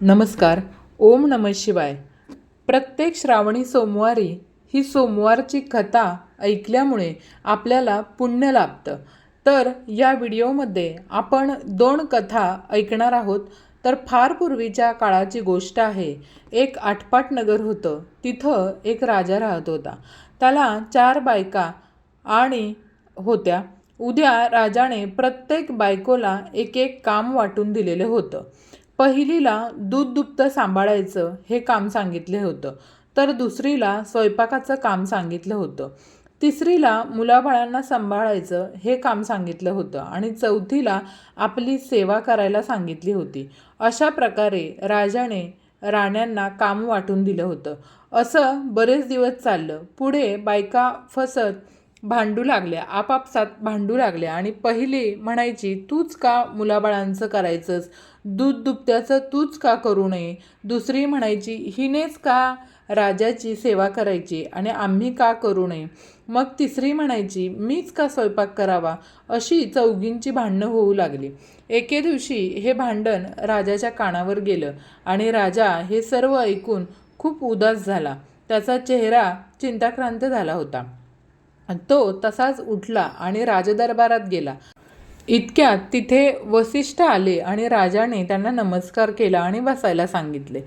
नमस्कार ओम नम शिवाय. प्रत्येक श्रावणी सोमवारी ही सोमवारची कथा ऐकल्यामुळे आपल्याला पुण्य लाभतं. तर या व्हिडिओमध्ये आपण दोन कथा ऐकणार आहोत. तर फार पूर्वीच्या काळाची गोष्ट आहे. एक आटपाट नगर होतं. तिथं एक राजा राहत होता. त्याला चार बायका आणि होत्या. उद्या राजाने प्रत्येक बायकोला एक एक काम वाटून दिलेलं होतं. पहिलीला दूध दुभतं सांभाळायचं हे काम सांगितले होतं. तर दुसरीला स्वयंपाकाचं काम सांगितलं होतं. तिसरीला मुलाबाळांना सांभाळायचं हे काम सांगितलं होतं आणि चौथीला आपली सेवा करायला सांगितली होती. अशा प्रकारे राजाने राण्यांना काम वाटून दिलं होतं. असं बरेच दिवस चाललं. पुढे बायका फसत भांडू लागल्या आपापसात भांडू लागल्या आणि पहिली म्हणायची तूच का मुलाबाळांचं करायचंस? दूध दुभत्याचं तूच का करू नये? दुसरी म्हणायची हिनेच का राजाची सेवा करायची आणि आम्ही का करू नये? मग तिसरी म्हणायची मीच का स्वयंपाक करावा? अशी चौघींची भांडणं होऊ लागली. एके दिवशी हे भांडण राजाच्या कानावर गेलं आणि राजा हे सर्व ऐकून खूप उदास झाला. त्याचा चेहरा चिंताक्रांत झाला होता. तो तसाच उठला आणि राजदरबारात गेला. इतक्यात तिथे वसिष्ठ आले आणि राजाने त्यांना नमस्कार केला आणि बसायला सांगितले.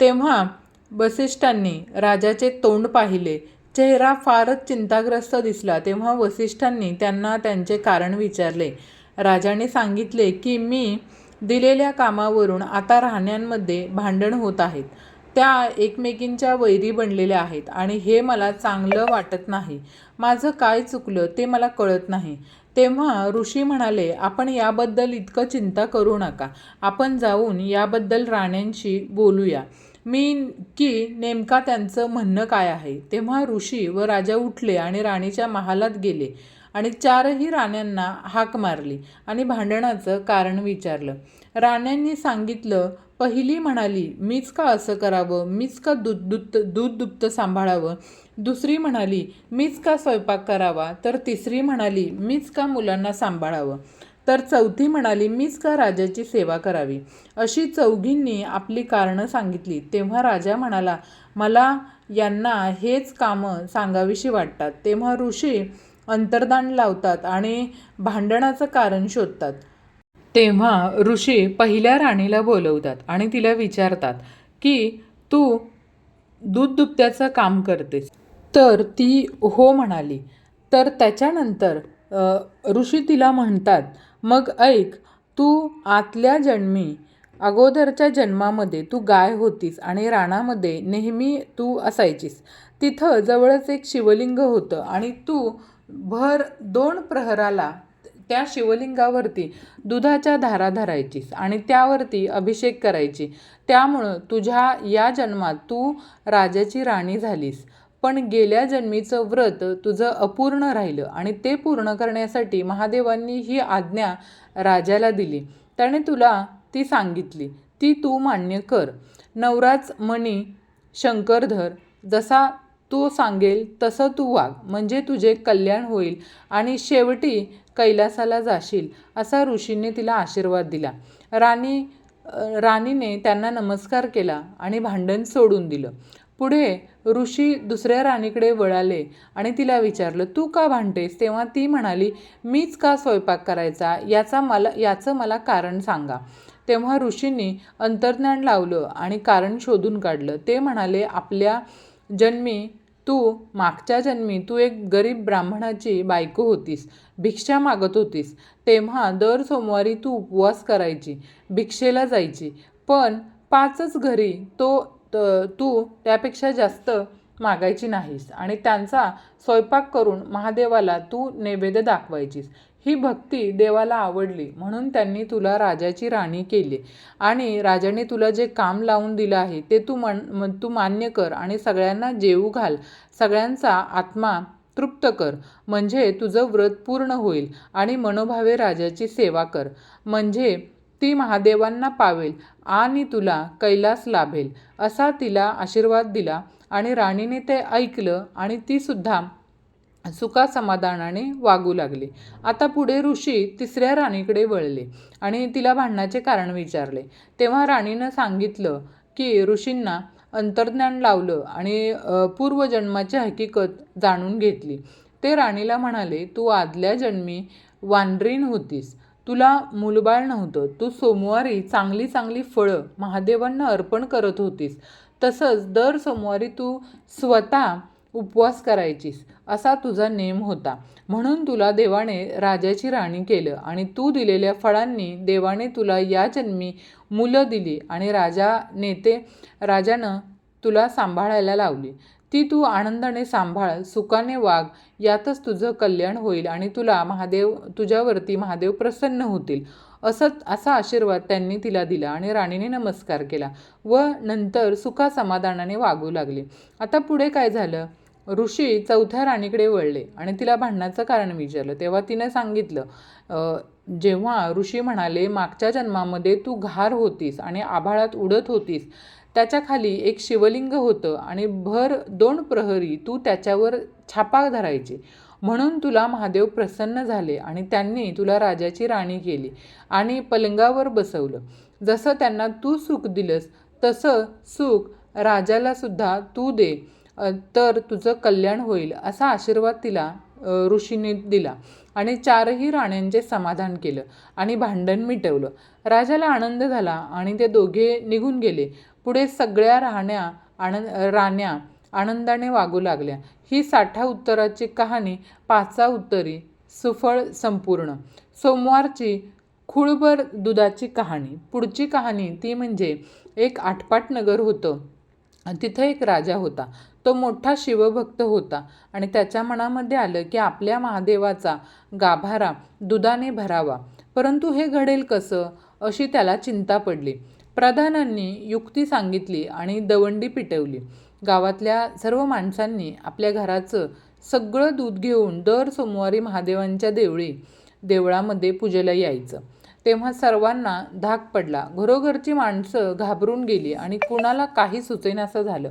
तेव्हा वसिष्ठांनी राजाचे तोंड पाहिले. चेहरा फारच चिंताग्रस्त दिसला. तेव्हा वसिष्ठांनी त्यांना त्यांचे कारण विचारले. राजाने सांगितले की मी दिलेल्या कामावरून आता राहण्यांमध्ये भांडण होत आहेत. त्या एकमेकींच्या वैरी बनलेल्या आहेत आणि हे मला चांगलं वाटत नाही. माझं काय चुकलं ते मला कळत नाही. तेव्हा ऋषी म्हणाले आपण याबद्दल इतकं चिंता करू नका. आपण जाऊन याबद्दल राण्यांशी बोलूया. मी की नेमका त्यांचं म्हणणं काय आहे? तेव्हा ऋषी व राजा उठले आणि राणीच्या महालात गेले आणि चारही राण्यांना हाक मारली आणि भांडणाचं कारण विचारलं. राण्यांनी सांगितलं पहिली म्हणाली मीच का असं करावं? मीच का दूध दूध दूध दुप्त सांभाळावं? दुसरी म्हणाली मीच का स्वयंपाक करावा? तर तिसरी म्हणाली मीच का मुलांना सांभाळावं? तर चौथी म्हणाली मीच का राजाची सेवा करावी? अशी चौघींनी आपली कारणं सांगितली. तेव्हा राजा म्हणाला मला यांना हेच कामं सांगावीशी वाटतात. तेव्हा ऋषी अंतर्दान लावतात आणि भांडणाचं कारण शोधतात. तेव्हा ऋषी पहिल्या राणीला बोलवतात आणि तिला विचारतात की तू दूध दुभत्याचं काम करतेस. तर ती हो म्हणाली. तर त्याच्यानंतर ऋषी तिला म्हणतात मग ऐक तू आतल्या जन्मी अगोदरच्या जन्मामध्ये तू गाय होतीस आणि राणामध्ये नेहमी तू असायचीस. तिथं जवळच एक शिवलिंग होतं आणि तू भर दोन प्रहराला त्या शिवलिंगावरती दुधाच्या धारा धरायचीस आणि त्यावरती अभिषेक करायची. त्यामुळं तुझ्या या जन्मात तू राजाची राणी झालीस. पण गेल्या जन्मीचं व्रत तुझं अपूर्ण राहिलं आणि ते पूर्ण करण्यासाठी महादेवांनी ही आज्ञा राजाला दिली. त्याने तुला ती सांगितली. ती तू मान्य कर. नवराच मणी शंकरधर जसा तो सांगेल तसं तू वाग. म्हणजे तुझे कल्याण होईल. आणि शेवटी कैलासाला जाशील असा ऋषींनी तिला आशीर्वाद दिला. राणी राणीने त्यांना नमस्कार केला आणि भांडण सोडून दिलं. पुढे ऋषी दुसऱ्या राणीकडे वळाले आणि तिला विचारलं तू का भांडतेस? तेव्हा ती म्हणाली मीच का स्वयंपाक करायचा? याचा मला याचं मला कारण सांगा. तेव्हा ऋषींनी अंतर्ज्ञान लावलं आणि कारण शोधून काढलं. ते म्हणाले आपल्या जन्मी तू मागच्या जन्मी तू एक गरीब ब्राह्मणाची बायको होतीस भिक्षा मागत होतीस. तेव्हा दर सोमवारी तू उपवास करायची भिक्षेला जायची. पण पाचच घरी तो त- तू त्यापेक्षा जास्त मागायची नाहीस. आणि त्यांचा स्वयंपाक करून महादेवाला तू नैवेद्य दाखवायचीस. ही भक्ती देवाला आवडली. म्हणून त्यांनी तुला राजाची राणी केली. आणि राजाने तुला जे काम लावून दिलं आहे ते तू मन तू मान्य कर आणि सगळ्यांना जेवू घाल. सगळ्यांचा आत्मा तृप्त कर. म्हणजे तुझं व्रत पूर्ण होईल आणि मनोभावे राजाची सेवा कर. म्हणजे ती महादेवांना पावेल आणि तुला कैलास लाभेल. असा तिला आशीर्वाद दिला. आणि राणीने ते ऐकलं आणि ती सुद्धा सुखा समाधानाने वागू लागली. आता पुढे ऋषी तिसऱ्या राणीकडे वळले आणि तिला भांडणाचे कारण विचारले. तेव्हा राणीनं सांगितलं की ऋषींना अंतर्ज्ञान लावलं आणि पूर्वजन्माची हकीकत जाणून घेतली. ते राणीला म्हणाले तू आदल्या जन्मी वानरीण होतीस. तुला मूलबाळ नव्हतं. तू सोमवारी चांगली चांगली फळं महादेवांना अर्पण करत होतीस. तसंच दर सोमवारी तू स्वतः उपवास करायचीस असा तुझा नेम होता. म्हणून तुला देवाने राजाची राणी केलं आणि तू दिलेल्या फळांनी देवाने तुला या जन्मी मुलं दिली आणि राजा नेते राजानं तुला सांभाळायला लावली. ती तू आनंदाने सांभाळ सुखाने वाग यातच तुझं कल्याण होईल आणि तुला महादेव तुझ्यावरती महादेव प्रसन्न होतील. असंच असा आशीर्वाद त्यांनी तिला दिला आणि राणीने नमस्कार केला व नंतर सुखा समाधानाने वागू लागले. आता पुढे काय झालं? ऋषी चौथ्या राणीकडे वळले आणि तिला भांडणाचं कारण विचारलं. तेव्हा तिने सांगितलं जेव्हा ऋषी म्हणाले मागच्या जन्मामध्ये तू घार होतीस आणि आभाळात उडत होतीस त्याच्याखाली एक शिवलिंग होतं आणि भर दोन प्रहरी तू त्याच्यावर छापा धरायची. म्हणून तुला महादेव प्रसन्न झाले आणि त्यांनी तुला राजाची राणी केली आणि पलंगावर बसवलं. जसं त्यांना तू सुख दिलंस तसं सुख राजाला सुद्धा तू दे तर तुझं कल्याण होईल असा आशीर्वाद तिला ऋषीने दिला आणि चारही राण्यांचे समाधान केलं आणि भांडण मिटवलं. राजाला आनंद झाला आणि ते दोघे निघून गेले. पुढे सगळ्या राहण्या आनंद राण्या आनंदाने वागू लागल्या. ही साठा उत्तराची कहाणी पाचा उत्तरी सुफळ संपूर्ण. सोमवारची खुळभर दुधाची कहाणी. पुढची कहाणी ती म्हणजे एक आटपाट नगर होतं. तिथं एक राजा होता. तो मोठा शिवभक्त होता आणि त्याच्या मनामध्ये आलं की आपल्या महादेवाचा गाभारा दुधाने भरावा. परंतु हे घडेल कसं? अशी त्याला चिंता पडली. प्रधानांनी युक्ती सांगितली आणि दवंडी पिटवली. गावातल्या सर्व माणसांनी आपल्या घराचं सगळं दूध घेऊन दर सोमवारी महादेवांच्या देवळी देवळामध्ये पूजेला यायचं. तेव्हा सर्वांना धाक पडला. घरोघरची माणसं घाबरून गेली आणि कुणाला काही सुचेनासं झालं.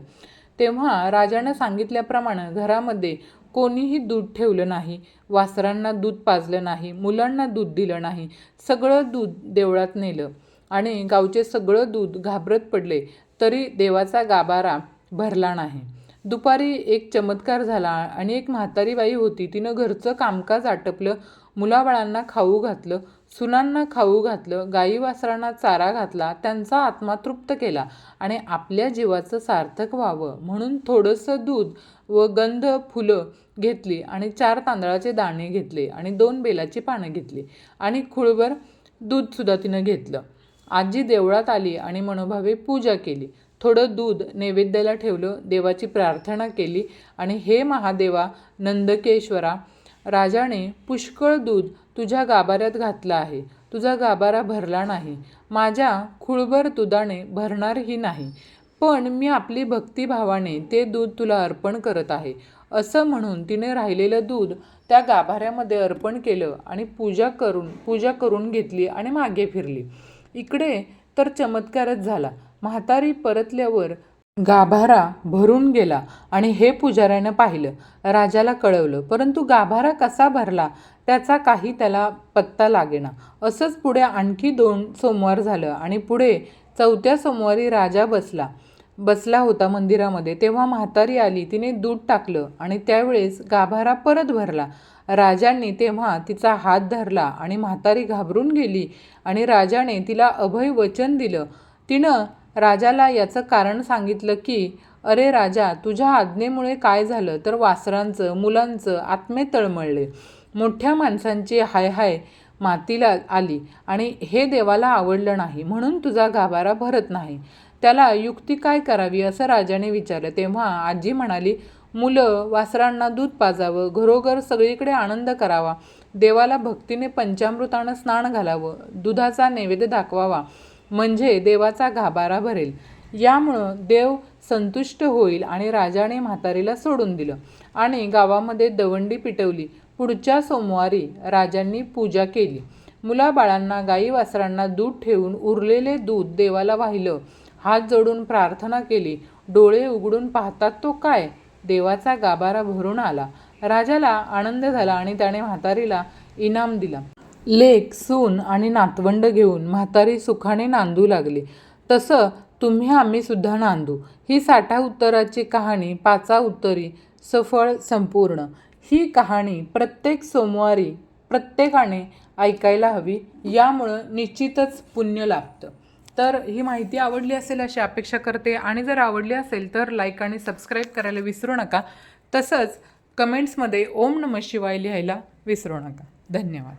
तेव्हा राजानं सांगितल्याप्रमाणे घरामध्ये कोणीही दूध ठेवलं नाही वासरांना दूध पाजलं नाही मुलांना दूध दिलं नाही सगळं दूध देवळात नेलं. आणि गावचे सगळं दूध घाबरत पडले तरी देवाचा गाभारा भरला नाही. दुपारी एक चमत्कार झाला आणि एक म्हातारी बाई होती. तिनं घरचं कामकाज आटपलं मुलाबाळांना खाऊ घातलं सुनांना खाऊ घातलं गाई वासरांना चारा घातला त्यांचा आत्मा तृप्त केला आणि आपल्या जीवाचं सार्थक व्हावं म्हणून थोडंसं दूध व गंध फुलं घेतली आणि चार तांदळाचे दाणे घेतले आणि दोन बेलाची पानं घेतली आणि खुळभर दूधसुद्धा तिनं घेतलं. आजी देवळात आली आणि मनोभावे पूजा केली. थोडं दूध नैवेद्याला ठेवलं देवाची प्रार्थना केली आणि हे महादेवा नंदकेश्वरा राजाने पुष्कळ दूध तुझ्या गाभाऱ्यात घातलं आहे. तुझा गाभारा भरला नाही. माझ्या खुळभर दुधाने भरणारही नाही. पण मी आपली भक्तिभावाने ते दूध तुला अर्पण करत आहे. असं म्हणून तिने राहिलेलं दूध त्या गाभाऱ्यामध्ये अर्पण केलं आणि पूजा करून पूजा करून घेतली आणि मागे फिरली. इकडे तर चमत्कारच झाला. म्हातारी परतल्यावर गाभारा भरून गेला आणि हे पुजाऱ्यानं पाहिलं. राजाला कळवलं परंतु गाभारा कसा भरला? त्याचा काही त्याला पत्ता लागेना. असंच पुढे आणखी दोन सोमवार झालं आणि पुढे चौथ्या सोमवारी राजा बसला. बसला होता मंदिरामध्ये तेव्हा म्हातारी आली तिने दूध टाकलं आणि त्यावेळेस गाभारा परत भरला. राजांनी तेव्हा तिचा हात धरला आणि म्हातारी घाबरून गेली आणि राजाने तिला अभय वचन दिलं. तिनं राजाला याचं कारण सांगितलं की अरे राजा तुझ्या आज्ञेमुळे काय झालं? तर वासरांचं मुलांचं आत्मे तळमळले. मोठ्या माणसांची हाय हाय मातीला आली आणि हे देवाला आवडलं नाही म्हणून तुझा गाभारा भरत नाही. त्याला युक्ती काय करावी असं राजाने विचारलं. तेव्हा आजी म्हणाली मुलं वासरांना दूध पाजावं घरोघर सगळीकडे आनंद करावा देवाला भक्तीने पंचामृतानं स्नान घालावं दुधाचा नैवेद्य दाखवावा म्हणजे देवाचा गाभारा भरेल. यामुळं देव संतुष्ट होईल आणि राजाने म्हातारीला सोडून दिलं आणि गावामध्ये दवंडी पिटवली. पुढच्या सोमवारी राजांनी पूजा केली. मुलाबाळांना गाई वासरांना दूध ठेवून उरलेले दूध देवाला वाहिलं. हात जोडून प्रार्थना केली. डोळे उघडून पाहतात तो काय? देवाचा गाभारा भरून आला. राजाला आनंद झाला आणि त्याने म्हातारीला इनाम दिला. लेख सून आणि नातवंड घेऊन म्हातारी सुखाने नांदू लागली. तसं तुम्ही आम्ही सुद्धा नांदू. ही साठा उत्तराची कहाणी पाचा उत्तरी सफळ संपूर्ण. ही कहाणी प्रत्येक सोमवारी प्रत्येकाने ऐकायला हवी. यामुळं निश्चितच पुण्य लाभतं. तर ही माहिती आवडली असेल अशी अपेक्षा करते. आणि जर आवडली असेल तर लाईक आणि सबस्क्राईब करायला विसरू नका. तसंच कमेंट्समध्ये ओम नम शिवाय लिहायला विसरू नका. धन्यवाद.